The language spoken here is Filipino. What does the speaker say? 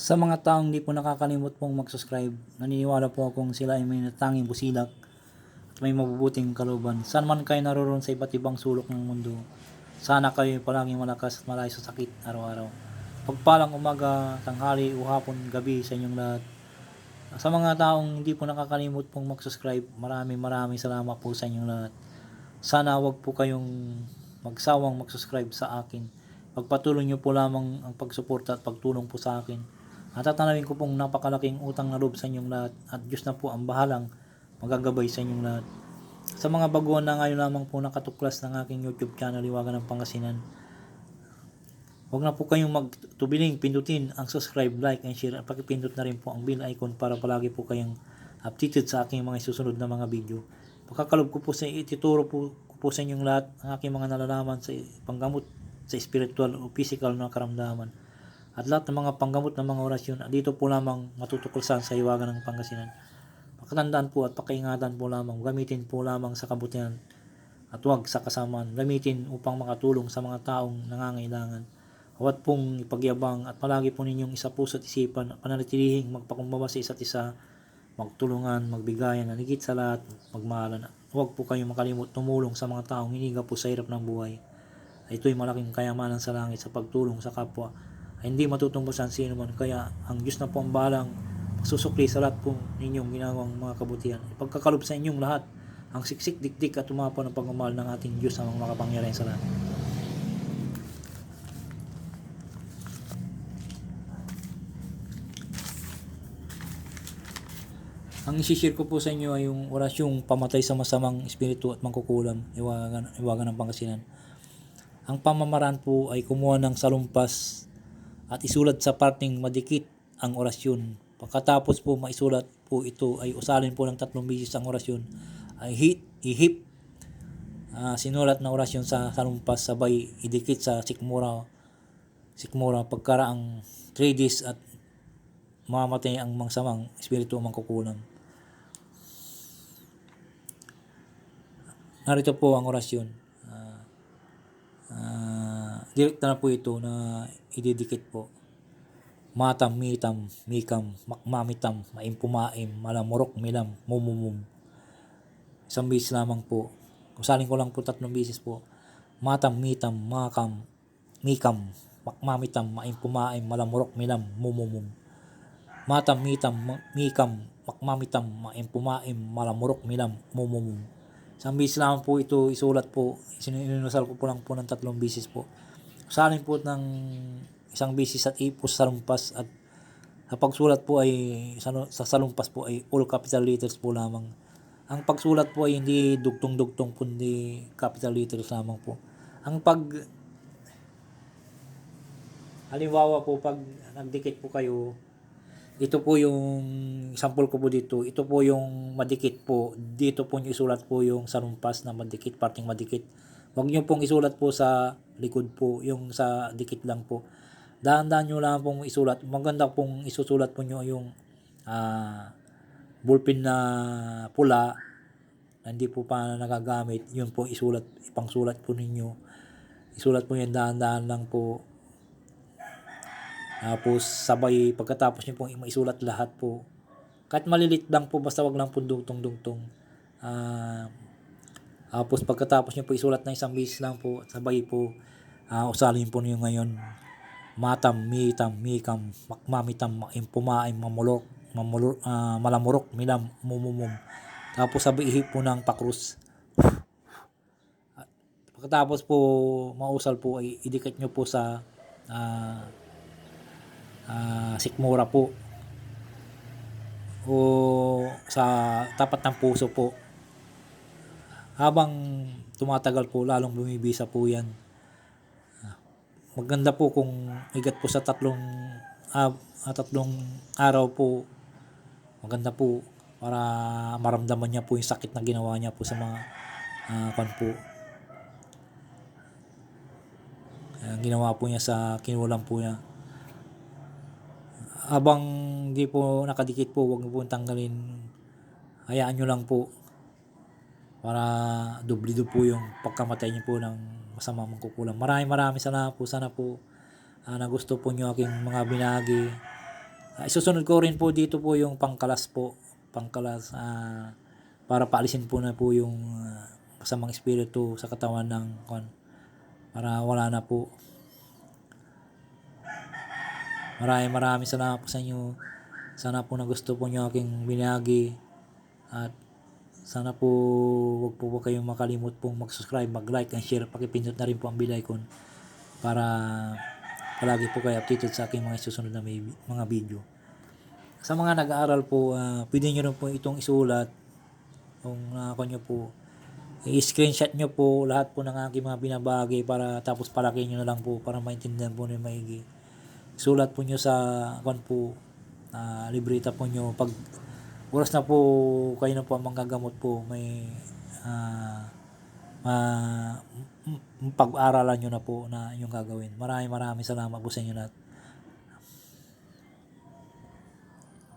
Sa mga taong hindi po nakakalimot pong mag-subscribe, naniniwala po akong sila ay may natanging busilak at may mabubuting kalooban. Saan man kayo naroon sa iba't ibang sulok ng mundo, sana kayo ay palaging malakas at malayo sa sakit araw-araw. Pagpalang umaga, tanghali, o hapon, gabi sa inyong lahat. Sa mga taong hindi po nakakalimot pong mag-subscribe, maraming maraming salamat po sa inyong lahat. Sana wag po kayong magsawang mag-subscribe sa akin. Pagpatuloy niyo po lamang ang pagsuporta at pagtulong po sa akin. At ko pong napakalaking utang na loob sa inyong lahat at Diyos na po ang bahalang magagabay sa inyong lahat. Sa mga baguhan na ngayon lamang po nakatuklas ng aking YouTube channel, Iwagan ng Pangasinan, Huwag na po kayong magtubiling, pindutin ang subscribe, like, and share at pakipindot na rin po ang bell icon para palagi po kayong updated sa aking mga susunod na mga video. Pagkakalob ko po sa ituturo po, ko po sa inyong lahat ang aking mga nalalaman sa panggamot sa spiritual o physical na karamdaman. At lahat ng mga panggamot ng mga orasyon, dito po lamang matutuklasan sa iwagan ng Pangasinan. Pakatandaan po at pakaingatan po lamang, gamitin po lamang sa kabutihan at huwag sa kasamaan, gamitin upang makatulong sa mga taong nangangailangan. Huwag pong ipagyabang at palagi po ninyong isa puso at isipan at pananatilihing magpakumbaba sa isa't isa, magtulungan, magbigayan, at higit sa lahat, magmahalan. Huwag po kayong makalimot tumulong sa mga taong hiniga po sa hirap ng buhay. Ito'y malaking kayamanan sa langit sa pagtulong sa kapwa hindi matutungkol sa sino man kaya ang Diyos na po ang balang susukli sa lahat po ninyong ginagawang mga kabutihan. Ipagkakalob sa inyong lahat ang siksik, dikdik at tumapo ng pagmamahal ng ating Diyos ang makapangyarihan sa lahat. Ang isishare ko po sa inyo ay yung orasyong pamatay sa masamang espiritu at mangkukulam, iwagan, iwagan ng pangasinan. Ang pamamaraan po ay kumuha ng salumpas at isulat sa parting madikit ang orasyon. Pagkatapos po maisulat po ito ay usalin po ng tatlong bisis ang orasyon ay hit, ihip ah, sinulat na orasyon sa salumpas sabay idikit sa sikmura sikmura pagkaraang 3 days at mamatay ang mangsamang espiritu ang mangkukulam. Narito po ang orasyon. Direkta na po ito na ididikit po. Matam, mitam, mikam, makmamitam, maimpumaim, malamurok, milam, mumumum. Isang bisis lamang po. Usalin ko lang po tatlong bisis po. Matam, mitam, makam, mikam, makmamitam, maimpumaim, malamurok, milam, mumumum. Matam, mitam, mikam, makmamitam, maimpumaim, malamurok, milam, mumumum. Isang bisis lamang po ito isulat po. Sinunusal ko po lang po ng tatlong bisis po. Usalin po ng isang bisis at ipos sa lumpas at sa pagsulat po ay sa, sa salumpas po ay all capital letters po lamang. Ang pagsulat po ay hindi dugtong-dugtong kundi capital letters lamang po. Ang pag halimbawa po pag nagdikit po kayo ito po yung sample ko po dito. Ito po yung madikit po. Dito po yung isulat po yung sarumpas na madikit, parting madikit. Huwag nyo pong isulat po sa likod po, yung sa dikit lang po. Dahan-dahan nyo lang pong isulat. Maganda pong isusulat po nyo yung ah, ballpen na pula na hindi po pa nagagamit. Yun po isulat, ipangsulat po ninyo. Isulat po yan dahan-dahan lang po. Tapos sabay pagkatapos niyo pong maisulat lahat po. Kahit malilit lang po basta wag lang po dugtong-dugtong. Ah tapos pagkatapos niyo po isulat na isang bisis lang po sabay po ah, usalin po niyo ngayon. Matam, mitam, mikam, makmamitam, maimpumaim, mamulok, mamulok, ah, malamurok, milam, mumumum. Tapos sabay ihip po ng pakrus. At Pagkatapos po mausal po ay idikit nyo po sa ah, ah, sikmura po. O sa tapat ng puso po. Habang tumatagal po lalong bumibisa po yan. Ah, maganda po kung igat po sa tatlong ah, tatlong araw po maganda po para maramdaman niya po yung sakit na ginawa niya po sa mga ah, kan po. Ah, ginawa po niya sa kinulang po niya habang di po nakadikit po, huwag po tanggalin. Hayaan nyo lang po para dublido po yung pagkamatay niyo po ng masama mangkukulam. Maraming maraming salamat po. Sana po ah, na gusto po niyo aking mga binagi. Ah, isusunod ko rin po dito po yung pangkalas po. Pangkalas ah, para paalisin po na po yung ah, kasamang espiritu sa katawan ng kwan. Para wala na po. Maraming maraming salamat po sa inyo. Sana po na gusto po nyo aking binagi. At sana po wag po po kayong makalimot pong mag-subscribe, mag-like, and share. Pakipindot na rin po ang bell icon para palagi po kayo updated sa aking mga susunod na may- mga video. Sa mga nag-aaral po, ah, pwede nyo rin po itong isulat kung uh, nyo po i-screenshot nyo po lahat po ng aking mga binabagi para tapos palaki nyo na lang po para maintindihan po ng maigi. Sulat po nyo sa kwan po ah, libreta po nyo pag oras na po kayo na po ang manggagamot po may ma- m- m- pag-aaralan nyo na po na yung gagawin. Maraming maraming salamat po sa inyo lahat.